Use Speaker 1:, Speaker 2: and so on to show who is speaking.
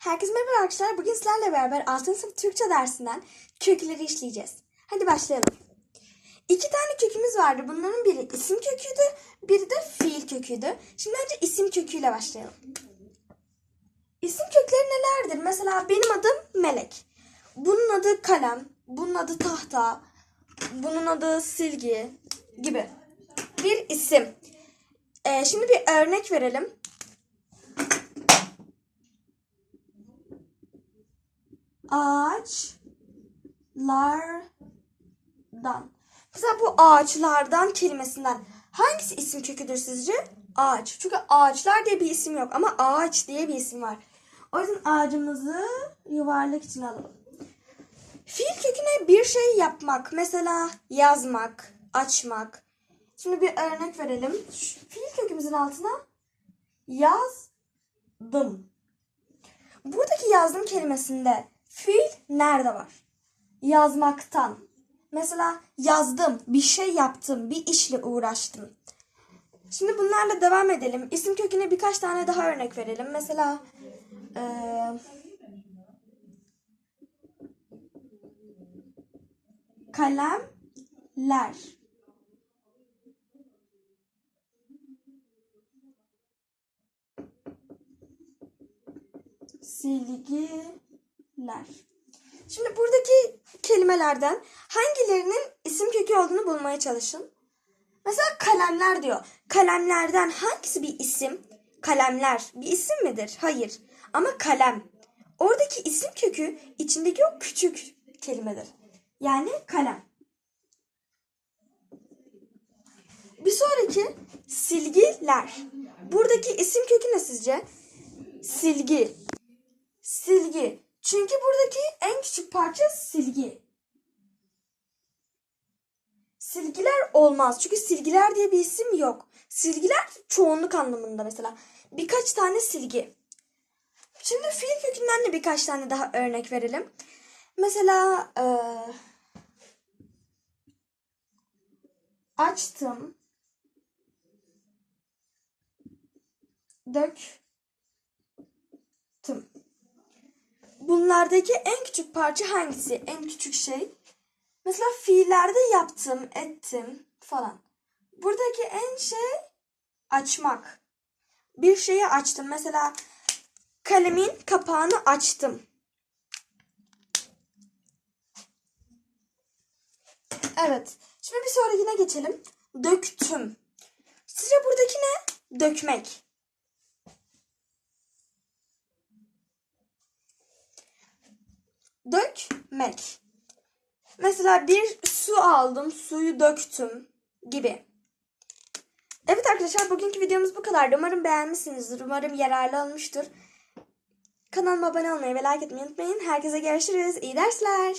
Speaker 1: Herkese merhaba arkadaşlar. Bugün sizlerle beraber 6. sınıf Türkçe dersinden kökleri işleyeceğiz. Hadi başlayalım. İki tane kökümüz vardı. Bunların biri isim köküydü, biri de fiil köküydü. Şimdi önce isim köküyle başlayalım. İsim kökleri nelerdir? Mesela benim adım Melek. Bunun adı kalem, bunun adı tahta, bunun adı silgi gibi. Bir isim. Ee, şimdi bir örnek verelim. Ağaçlardan. Mesela bu ağaçlardan kelimesinden hangisi isim köküdür sizce? Ağaç. Çünkü ağaçlar diye bir isim yok ama ağaç diye bir isim var. O yüzden ağacımızı yuvarlak için alalım. Fiil köküne bir şey yapmak. Mesela yazmak, açmak. Şimdi bir örnek verelim. Şu Fiil kökümüzün altına yazdım. Buradaki yazdım kelimesinde fiil nerede var? Yazmaktan. Mesela yazdım, bir şey yaptım, bir işle uğraştım. Şimdi bunlarla devam edelim. İsim köküne birkaç tane daha örnek verelim. Mesela eee kalemler. Silgiler. Şimdi buradaki kelimelerden hangilerinin isim kökü olduğunu bulmaya çalışın. Mesela kalemler diyor. Kalemlerden hangisi bir isim? Kalemler bir isim midir? Hayır. Ama kalem. Oradaki isim kökü içindeki o küçük kelimedir. Yani kalem. Bir sonraki silgiler. Buradaki isim kökü ne sizce? Silgi. Silgi. Çünkü buradaki en küçük parça silgi. Silgiler olmaz. Çünkü silgiler diye bir isim yok. Silgiler çoğunluk anlamında mesela. Birkaç tane silgi. Şimdi fiil kökünden de birkaç tane daha örnek verelim. Mesela eee, açtım. Döktüm. Bunlardaki en küçük parça hangisi? En küçük şey. Mesela fiillerde yaptım, ettim falan. Buradaki en şey açmak. Bir şeyi açtım. Mesela kalemin kapağını açtım. Evet. Şimdi bir sonrakine geçelim. Döktüm. Sizce buradaki ne? Dökmek. Dökmek. Mesela bir su aldım, suyu döktüm gibi. Evet arkadaşlar bugünkü videomuz bu kadardı. Umarım beğenmişsinizdir. Umarım yararlı olmuştur. Kanalıma abone olmayı ve like etmeyi unutmayın. Herkese görüşürüz. İyi dersler.